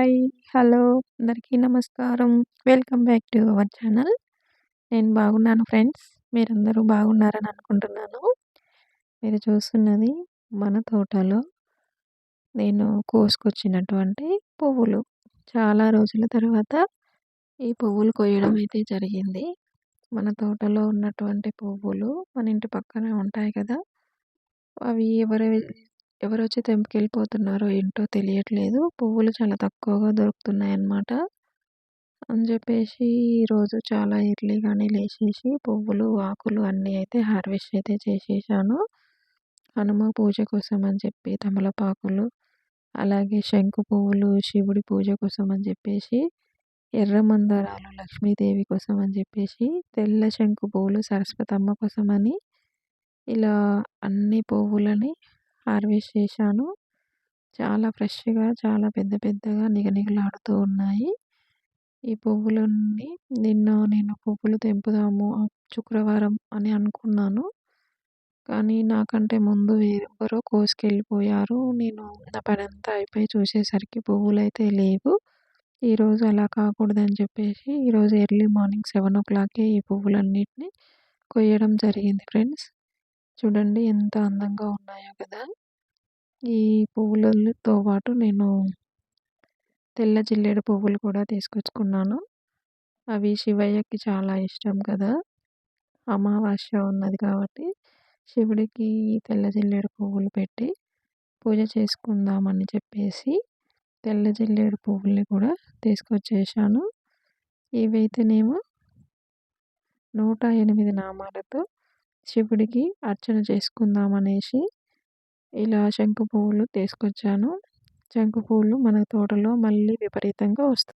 Hi hello అందరికీ నమస్కారం. Welcome back to our channel. నేను బాగున్నాను ఫ్రెండ్స్. మీరందరూ బాగున్నారని అనుకుంటున్నాను. మీరు చూస్తున్నది మన తోటలో నేను కోసుకొచ్చినటువంటి పువ్వులు. చాలా రోజుల తర్వాత ఈ పువ్వులు కొయ్యడం అయితే జరిగింది. మన తోటలో ఉన్నటువంటి పువ్వులు మన ఇంటి పక్కనే ఉంటాయి కదా అవి ఎవరు ఎవరొచ్చి తెంపుకెళ్ళిపోతున్నారో ఏంటో తెలియట్లేదు. పువ్వులు చాలా తక్కువగా దొరుకుతున్నాయి అన్నమాట అని చెప్పేసి ఈరోజు చాలా ఎర్లీగానే లేచేసి పువ్వులు ఆకులు అన్నీ అయితే హార్వెస్ట్ అయితే చేసేసాను. హనుమ పూజ కోసం అని చెప్పి తమలపాకులు అలాగే శంకు పువ్వులు శివుడి పూజ కోసం అని చెప్పేసి ఎర్ర మందారాలు లక్ష్మీదేవి కోసం అని చెప్పేసి తెల్ల శంకు పువ్వులు సరస్వతమ్మ కోసం అని ఇలా అన్ని పువ్వులని హార్వెస్ట్ చేశాను. చాలా ఫ్రెష్గా చాలా పెద్ద పెద్దగా నిగనిగలాడుతూ ఉన్నాయి. ఈ పువ్వులన్నీ నిన్న నేను పువ్వులు తెంపుదాము శుక్రవారం అని అనుకున్నాను. కానీ నాకంటే ముందు వేరెవ్వరో కోసుకెళ్ళిపోయారు. నేను నా పని అంతా అయిపోయి చూసేసరికి పువ్వులు అయితే లేవు ఈరోజు అలా కాకూడదని చెప్పేసి ఈరోజు ఎర్లీ మార్నింగ్ సెవెన్ ఓ క్లాక్కే ఈ పువ్వులన్నిటిని కొయ్యడం జరిగింది ఫ్రెండ్స్. చూడండి ఎంత అందంగా ఉన్నాయో కదా! ఈ పువ్వులతో పాటు నేను తెల్ల జిల్లేడు పువ్వులు కూడా తీసుకొచ్చుకున్నాను. అవి శివయ్యకి చాలా ఇష్టం కదా! అమావాస్య ఉన్నది కాబట్టి శివుడికి తెల్ల జిల్లేడు పువ్వులు పెట్టి పూజ చేసుకుందామని చెప్పేసి తెల్ల జిల్లేడు పువ్వుల్ని కూడా తీసుకొచ్చేసాను ఇవైతేనేమో నూట ఎనిమిది నామాలతో శివుడికి అర్చన చేసుకుందాం అనేసి ఇలా శంకు పువ్వులు తీసుకొచ్చాను. శంకు పువ్వులు మన తోటలో మళ్ళీ విపరీతంగా వస్తాయి.